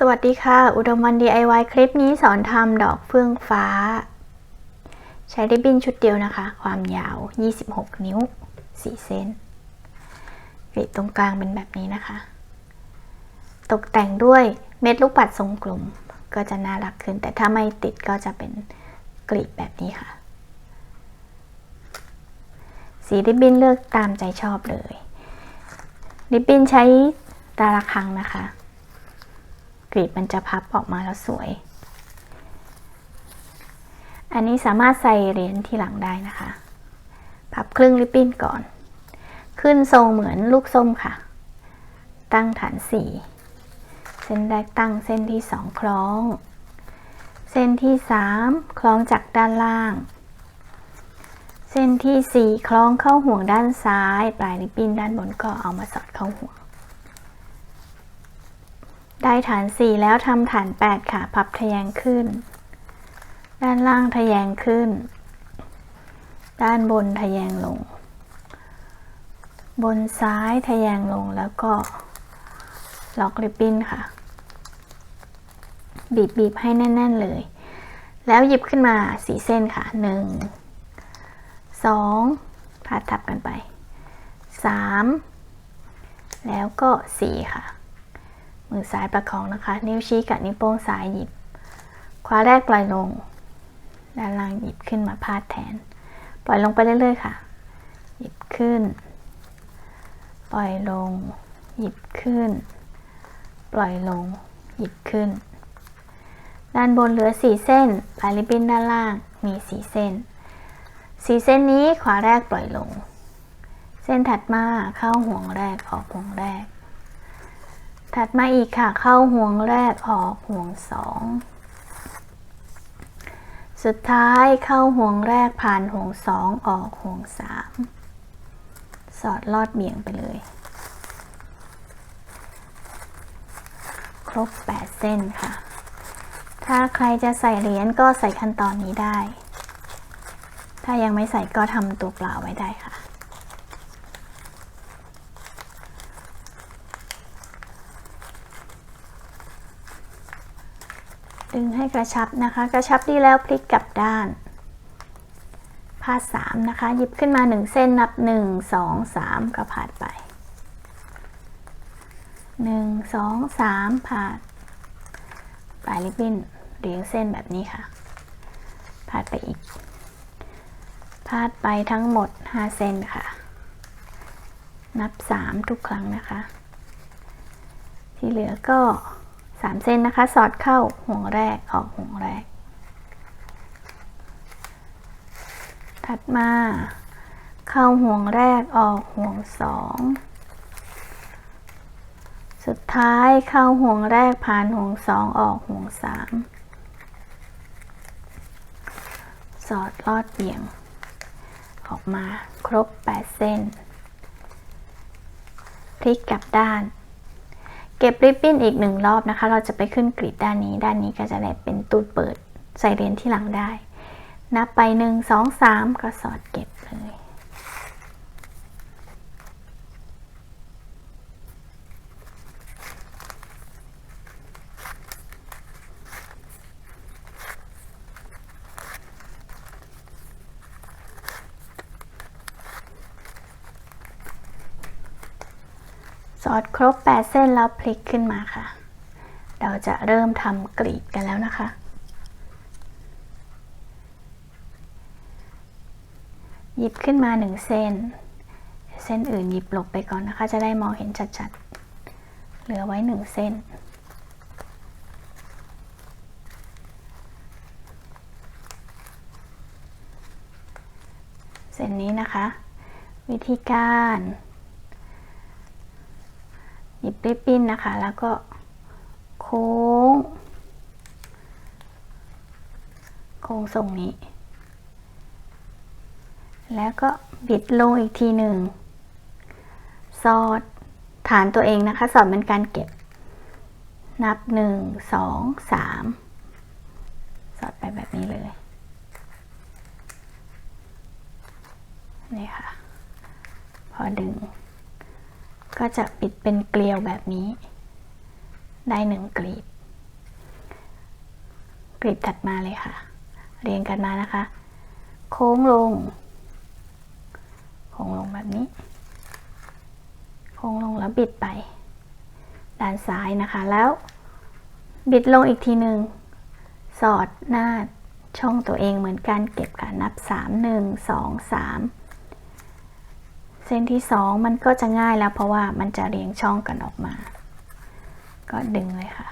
สวัสดีค่ะ อุดมวัน DIY คลิปนี้สอนทำดอกเฟื่องฟ้า ใช้ริบบิ้นชุดเดียวนะคะ ความยาว 26 นิ้ว 4 เซนกรีดตรงกลางเป็นแบบนี้นะคะ ตกแต่งด้วยเม็ดลูกปัดทรงกลมก็จะน่ารักขึ้น แต่ถ้าไม่ติดก็จะเป็นกรีดแบบนี้ค่ะ สีริบบิ้นเลือกตามใจชอบเลย ริบบิ้นใช้ตาละครังนะคะ กรีบมันจะพับออกมาแล้วสวย อันนี้สามารถใส่เหรียญที่หลังได้นะคะ พับครึ่งริบบิ้นก่อน ขึ้นทรงเหมือนลูกส้มค่ะ ตั้งฐานสี่เส้นแรกตั้งเส้นที่สองคล้อง เส้นที่สามคล้องจากด้านล่าง เส้นที่สี่คล้องเข้าห่วงด้านซ้าย ปลายริบบิ้นด้านบนก็เอามาสอดเข้าห่วง ได้ฐาน 4 แล้วทำฐาน 8 ค่ะ พับทะแยงขึ้น ด้านล่างทะแยงขึ้น ด้านบนทะแยงลง บนซ้ายทะแยงลงแล้วก็ล็อกริบบิ้นค่ะ บีบบีบให้แน่น ๆ เลย แล้วหยิบขึ้นมาสีเส้นค่ะ 1 2พัดทับกันไป 3 แล้วก็ 4 ค่ะ มือซ้ายประคองนะคะ นิ้วชี้กับนิ้วโป้งซ้ายหยิบ ขวาแรกปล่อยลง ด้านล่างหยิบขึ้นมาพาดแทน ปล่อยลงไปเรื่อยๆค่ะ หยิบขึ้น ปล่อยลง หยิบขึ้น ปล่อยลง หยิบขึ้น ด้านบนเหลือสี่เส้นปลายริบบิ้นด้านล่างมีสี่เส้นสี่เส้นนี้ขวาแรกปล่อยลง เส้นถัดมาเข้าห่วงแรกออกห่วงแรก ถัดมาอีกค่ะ เข้าห่วงแรกออกห่วงสองสุดท้ายเข้าห่วงแรกผ่านห่วงสองออกห่วงสามสอดลอดเบี่ยงไปเลย ครบ 8 เส้นค่ะ ถ้าใครจะใส่เหรียญก็ใส่ขั้นตอนนี้ได้ ถ้ายังไม่ใส่ก็ทำตัวเปล่าไว้ได้ค่ะ ดึงให้กระชับนะคะ กระชับดีแล้วพลิกกลับด้านพาดสามนะคะ หยิบขึ้นมาหนึ่งเส้นนับหนึ่งสองสามก็พาดไปหนึ่งสองสามพาดปลายริบบิ้นเรียงเส้นแบบนี้ค่ะ พาดไปอีก พาดไปทั้งหมดห้าเส้นค่ะ นับสามทุกครั้งนะคะ ที่เหลือก็ สามเส้นนะคะ สอดเข้าห่วงแรกออกห่วงแรก ถัดมา เข้าห่วงแรกออกห่วงสองสุดท้ายเข้าห่วงแรกผ่านห่วงสองออกห่วงสามสอดลอดเบี่ยง ออกมาครบ 8 เส้น พลิกกลับด้าน เก็บริบบิ้นอีกหนึ่งรอบนะคะ เราจะไปขึ้นกรีดด้านนี้ ด้านนี้ก็จะได้เป็นตูดเปิด ใส่เหรียญที่หลังได้ นับไปหนึ่งสองสามก็สอดเก็บ เลยสอดครบ 8 เส้นแล้วพลิกขึ้นมาค่ะ เราจะเริ่มทำกรีดกันแล้วนะคะ หยิบขึ้นมา1เส้น เส้นอื่นหยิบหลบไปก่อนนะคะ จะได้มองเห็นชัดๆ เหลือไว้1เส้นเส้นนี้นะคะ วิธีการ หยิบริบบิ้นนะคะ แล้วก็โค้ง โค้งทรงนี้ แล้วก็บิดลงอีกทีหนึ่ง สอดฐานตัวเองนะคะ สอดเป็นการเก็บ นับหนึ่งสองสามสอดไปแบบนี้เลยนี่ค่ะ พอดึง ก็จะปิดเป็นเกลียวแบบนี้ ได้หนึ่งกลีบ กลีบถัดมาเลยค่ะ เรียงกันมานะคะ โค้งลง โค้งลงแบบนี้ โค้งลงแล้วบิดไป ด้านซ้ายนะคะแล้ว บิดลงอีกทีหนึ่งสอดหน้าช่องตัวเองเหมือนกันเก็บค่ะนับ 3 1 2 3 เส้นที่สองมันก็จะง่ายแล้วเพราะว่ามันจะเรียงช่องกันออกมา ก็ดึงเลยค่ะ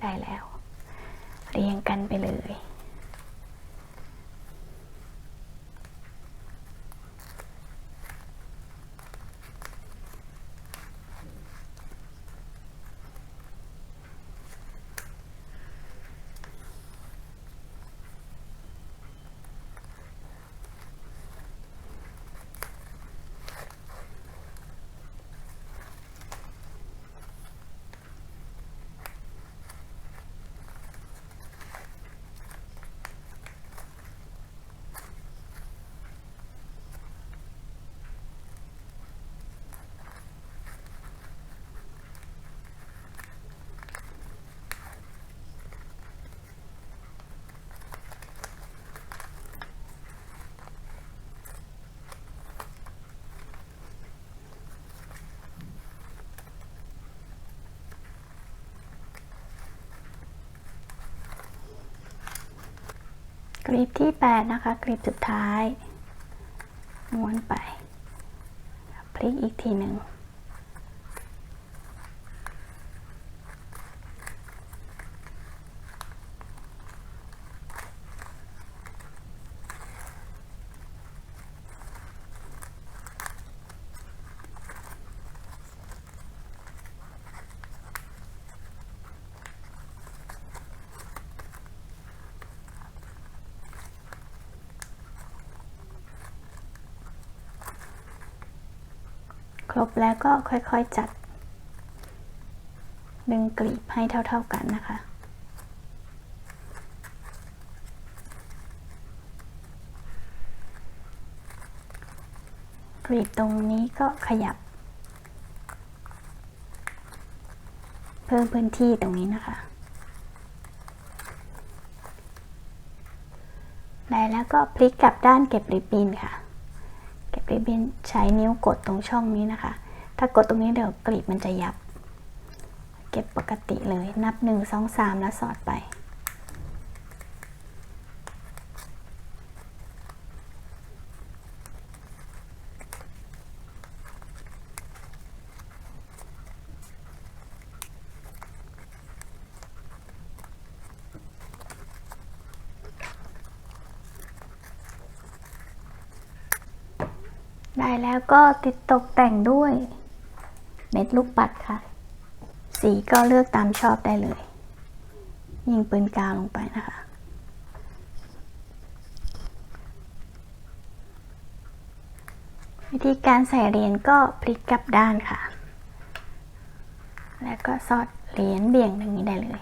ได้แล้ว เรียงกันไปเลย กลีบที่ 8 นะคะ กลีบสุดท้าย ม้วนไป พลิกอีกทีหนึ่ง รบแล้วก็ค่อยๆจัด ดึงกลีบให้เท่าๆกันนะคะ กลีบตรงนี้ก็ขยับ เพิ่มพื้นที่ตรงนี้นะคะ ได้แล้วก็พลิกกลับด้านเก็บริบบิ้นค่ะ เก็บริบบิ้นใช้นิ้วกดตรงช่องนี้นะคะ ถ้ากดตรงนี้เดี๋ยวกลีบมันจะยับ เก็บปกติเลยนับ 1 2 3 แล้วสอดไป ได้แล้วก็ติดตกแต่งด้วย เม็ดลูกปัดค่ะ สีก็เลือกตามชอบได้เลย ยิงปืนกาวลงไปนะคะ วิธีการใส่เหรียญก็พลิกกลับด้านค่ะ แล้วก็สอดเหรียญเบี่ยงอย่างนี้ได้เลย